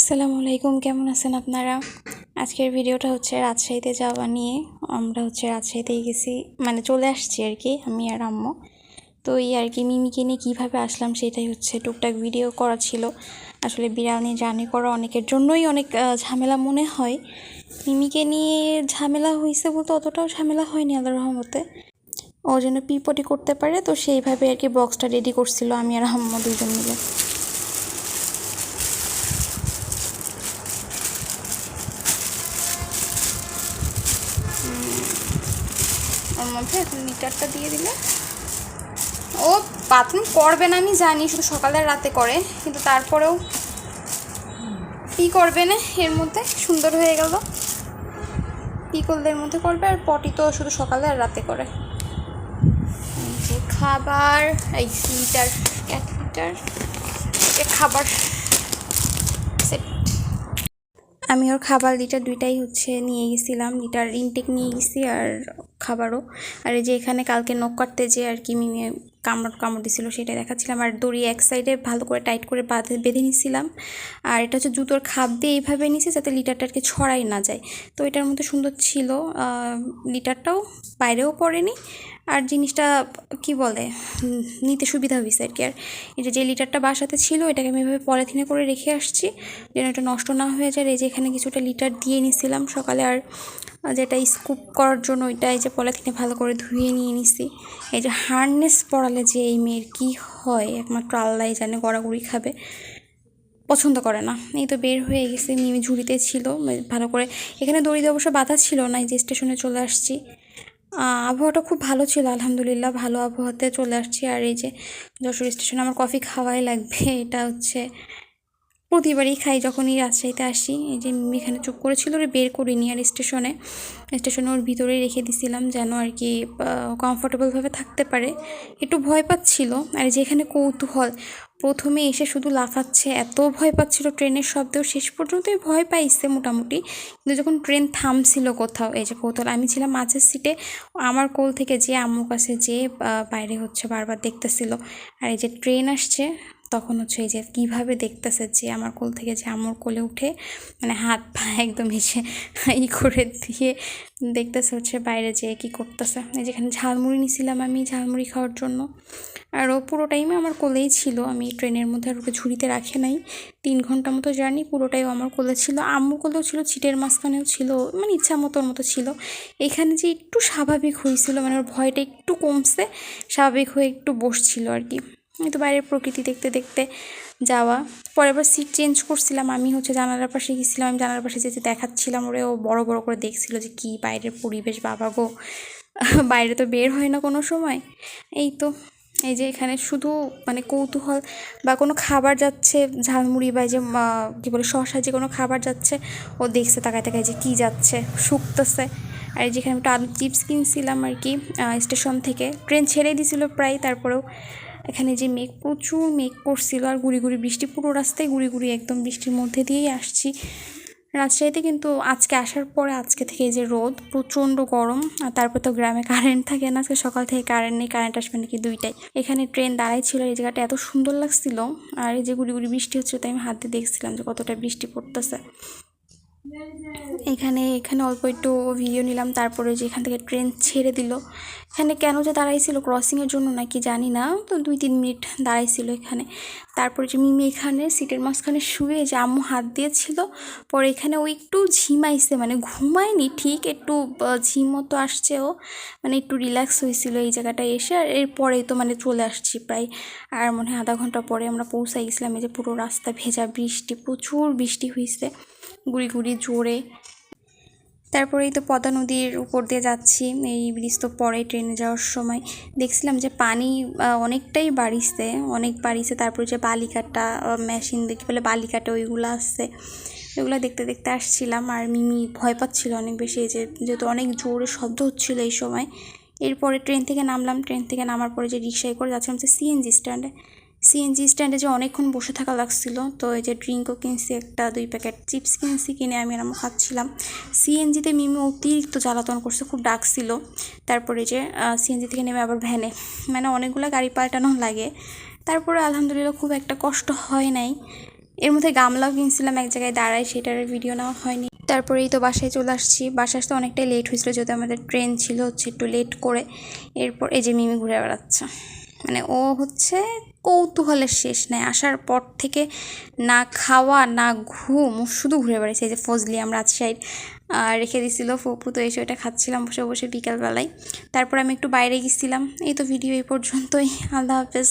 আসসালামু আলাইকুম, কেমন আছেন আপনারা? আজকের ভিডিওটা হচ্ছে রাজশাহীতে যাওয়া নিয়ে। আমরা হচ্ছে রাজশাহীতেই গেছি মানে চলে আসছি আর কি, আমি আর আম্মু। তো এই আর কি, মিমিকে নিয়ে কীভাবে আসলাম সেটাই হচ্ছে টুকটাক ভিডিও করা ছিল। আসলে বিড়াল নিয়ে জার্নি করা অনেকের জন্যই অনেক ঝামেলা মনে হয়। মিমিকে নিয়ে ঝামেলা হয়েছে বলতে অতটাও ঝামেলা হয়নি আল্লাহ রহমতে। ও যেন পিপটি করতে পারে, তো সেইভাবে আর কি বক্সটা রেডি করছিল আমি আর আম্মু দুজন মিলে। মধ্যে মিটারটা দিয়ে দিলে। ও বাথরুম করবে না, আমি জানি, শুধু সকালে রাতে করে, কিন্তু তারপরেও কি করবে না, এর মধ্যে সুন্দর হয়ে গেল। পিকলদের মধ্যে করবে, আর পটি তো শুধু সকালে আর রাতে করে। খাবার, এই লিটার এক লিটার খাবার সেট আমি ওর খাবার লিটার দুইটাই হচ্ছে নিয়ে গেছিলাম, লিটার ইনটেক নিয়ে গেছি আর খাবারও। আর এই যে এখানে কালকে নখ কাটতে যে আর কি মিমি কামড় কামড় দিছিল সেটা দেখাচ্ছিলাম। আর দড়ি এক সাইডে ভালো করে টাইট করে বাঁধে, বেঁধে নিছিলাম। আর এটা হচ্ছে জুতোর খাপ দিয়ে এইভাবে নিছি যাতে লিটারটা আর কি ছড়াই না যায়। তো এটার মধ্যে সুন্দর ছিল। লিটারটাও বাইরেও পড়েনি। আর জিনিসটা কি বলে, নিতে সুবিধা হয়েছে আর কি আর এই যে লিটারটা বাসাতে ছিল, এটাকে আমি এভাবে পলিথিনে করে রেখে আসছি, যেন এটা নষ্ট না হয়ে যায়। এই যে, এখানে কিছুটা লিটার দিয়ে নিছিলাম সকালে, আর যেটা স্কুপ করার জন্য ওইটা এই যে, পলিথিনে ভালো করে ধুয়ে নিয়ে নিছি। এই যে, হার্নেস পরালে যে এই মেয়ের কী হয়, একমাত্র আল্লাহ জানে, গড়াগড়ি খাবে। পছন্দ করে না। এই তো বের হয়ে গেছে, মিমি ঝুড়িতে ছিল, ভালো করে। এখানে দড়ি অবশ্য বাধা ছিল না, এই যে, স্টেশনে চলে আসছি। আবহাওয়াটা খুব ভালো ছিল, আলহামদুলিল্লাহ ভালো আবহাওয়াতে চলে আসছি। আর এই যে যশোর স্টেশনে আমার কফি খাওয়াই লাগবে, এটা হচ্ছে প্রতিবারই খাই যখনই রাজশাহীতে আসি। এই যে এখানে চুপ করেছিল ওরে বের করিনি আর স্টেশনে। স্টেশনে ওর ভিতরে রেখে দিছিলাম যেন আর কি কমফোর্টেবলভাবে থাকতে পারে। একটু ভয় পাচ্ছিল। আর যেখানে কৌতূহল, প্রথমে এসে শুধু লাফাচ্ছে, এত ভয় পাচ্ছিল ট্রেনের শব্দেও। শেষ পর্যন্তই ভয় পাইছে মোটামুটি। কিন্তু যখন ট্রেন থামছিল কোথাও, এই যে কৌতূহল, আমি ছিলাম মাঝের সিটে, আমার কোল থেকে যে আম্মুর কাছে যে বাইরে হচ্ছে বারবার দেখতেছিল। আর এই যে ট্রেন আসছে তখন হচ্ছে এই যে কীভাবে দেখতেছে যে আমার কোল থেকে যে আম্মুর কোলে উঠে মানে হাত পা একদম এসে ই করে দিয়ে দেখতেছে হচ্ছে বাইরে যেয়ে কী করতেছে। এই যেখানে ঝালমুড়ি নিছিলাম আমি ঝালমুড়ি খাওয়ার জন্য। আর ও পুরো টাইমে আমার কোলেই ছিল। আমি ট্রেনের মধ্যে আর ওকে ঝুড়িতে রাখে নাই। তিন ঘণ্টা মতো জার্নি পুরোটাই আমার কোলে ছিল। আম্মুর কোলেও ছিল, ছিটের মাঝখানেও ছিল মানে ইচ্ছা মতো ওর মতো ছিল। এখানে যে একটু স্বাভাবিক হয়েছিল মানে ওর ভয়টা একটু কমছে, স্বাভাবিক হয়ে একটু বসছিল আর কি। এই তো বাইরের প্রকৃতি দেখতে দেখতে যাওয়া। পরে আবার সিট চেঞ্জ করছিলাম আমি, হচ্ছে জানালার পাশে গেছিলাম, আমি জানালার পাশে যেতে দেখাচ্ছিলাম, ওরে ও বড় বড় করে দেখছিল যে কি বাইরের পরিবেশ, বাবা গো। বাইরে তো বের হয় না কোনো সময়। এই তো, এই যে এখানে শুধু মানে কৌতূহল বা কোনো খাবার যাচ্ছে, ঝালমুড়ি বা যে কী বলে শশা যে কোনো খাবার যাচ্ছে, ও দেখছে, তাকায় তাকায় যে কী যাচ্ছে, শুকতেছে। আর যেখানে একটা আলু চিপস কিনছিলাম আর কি স্টেশন থেকে। ট্রেন ছেড়ে দিছিল প্রায়, তারপরেও এখানে যে মেঘ, প্রচুর মেঘ করছিল আর গুড়ি গুড়ি বৃষ্টি, পুরো রাস্তায় গুড়ি গুড়ি একদম বৃষ্টির মধ্যে দিয়েই আসছি। রাজশাহীতে কিন্তু আজকে আসার পরে আজকে থেকে যে রোদ, প্রচণ্ড গরম, আর তারপর তো গ্রামে কারেন্ট থাকে না, আজকে সকাল থেকে কারেন্ট নেই কারেন্ট আসবে নাকি দুইটাই এখানে ট্রেন দাঁড়াই ছিল, এই জায়গাটা এত সুন্দর লাগছিল, আর এই যে গুড়ি গুড়ি বৃষ্টি হচ্ছিল, তাই আমি হাত দিয়ে দেখছিলাম যে কতটা বৃষ্টি পড়তেছে। এখানে এখানে অল্প একটু ভিডিও নিলাম, তারপরে যে এখান থেকে ট্রেন ছেড়ে দিল। এখানে কেন যে দাঁড়াইছিল ক্রসিংয়ের জন্য নাকি জানি না, তো দুই তিন মিনিট দাঁড়াইছিল এখানে। তারপরে যে মিমি এখানে সিটের মাঝখানে শুয়ে যে আম্মু হাত দিয়েছিল, পরে এখানে ও একটু ঝিমাইছে মানে ঘুমায়নি, ঠিক একটু ঝিম মতো আসছে ও মানে একটু রিল্যাক্স হয়েছিল এই জায়গাটায় এসে, আর এরপরেই তো মানে চলে আসছি প্রায়। আর মনে হয় আধা ঘণ্টা পরে আমরা পৌঁছাই গেছিলাম, এই যে পুরো রাস্তা ভেজা বৃষ্টি, প্রচুর বৃষ্টি হয়েছে গুড়ি গুড়ি জোরে। তারপরেই তো পদ্মা নদীর উপর দিয়ে যাচ্ছি। এই ব্রিজ তো পরে ট্রেনে যাওয়ার সময়। দেখছিলাম যে পানি অনেকটাই বাড়িছে, অনেক বাড়িছে। তারপরে যে বালিকাটা মেশিন দেখি বলে বালিকাটা ওইগুলো আসছে এগুলো দেখতে দেখতে আসছিলাম আর মিমি ভয় পাচ্ছিল অনেক বেশি। যে যেহেতু অনেক জোরে শব্দ হচ্ছিল এই সময়। এরপরে ট্রেন থেকে নামলাম। ট্রেন থেকে নামার পরে যে রিক্সায় করে যাচ্ছিলাম যে সিএনজি স্ট্যান্ডে সিএনজি স্ট্যান্ডে যে অনেকক্ষণ বসে থাকা লাগছিল, তো এই যে ড্রিঙ্কও কিনছি, একটা দুই প্যাকেট চিপস কিনছি, কিনে আমি আম্মু খাচ্ছিলাম। সিএনজিতে মিমি অতিরিক্ত জ্বালাতন করছে, খুব ডাকছিল তারপরে যে সিএনজি থেকে নেমে আবার ভ্যানে। মানে অনেকগুলো গাড়ি পাল্টানো লাগে। তারপরে আলহামদুলিল্লাহ খুব একটা কষ্ট হয় নাই। এর মধ্যে গামলাও কিনছিলাম, এক জায়গায় দাঁড়ায়, সেটার ভিডিও নেওয়া হয়নি। তারপরেই তো বাসায় চলে আসছি। বাসায় আসতে অনেকটাই লেট হয়েছিল, যেহেতু আমাদের ট্রেন ছিল, হচ্ছে একটু লেট করে। এরপর এই যে মিমি ঘুরে বেড়াচ্ছে। মানে ও হচ্ছে কৌতূহলের শেষ নাই আসার পর থেকে না খাওয়া, না ঘুম শুধু ঘুরে বেড়াইছে এই যে ফজলি, আমরা রাজশাহীর রেখে দিছিল ফুপু তো এসে ওইটা খাচ্ছিলাম বসে বসে বিকালবেলায়। তারপর আমি একটু বাইরে গেছিলাম। এই তো ভিডিও এই পর্যন্তই। আল্লাহ হাফেজ।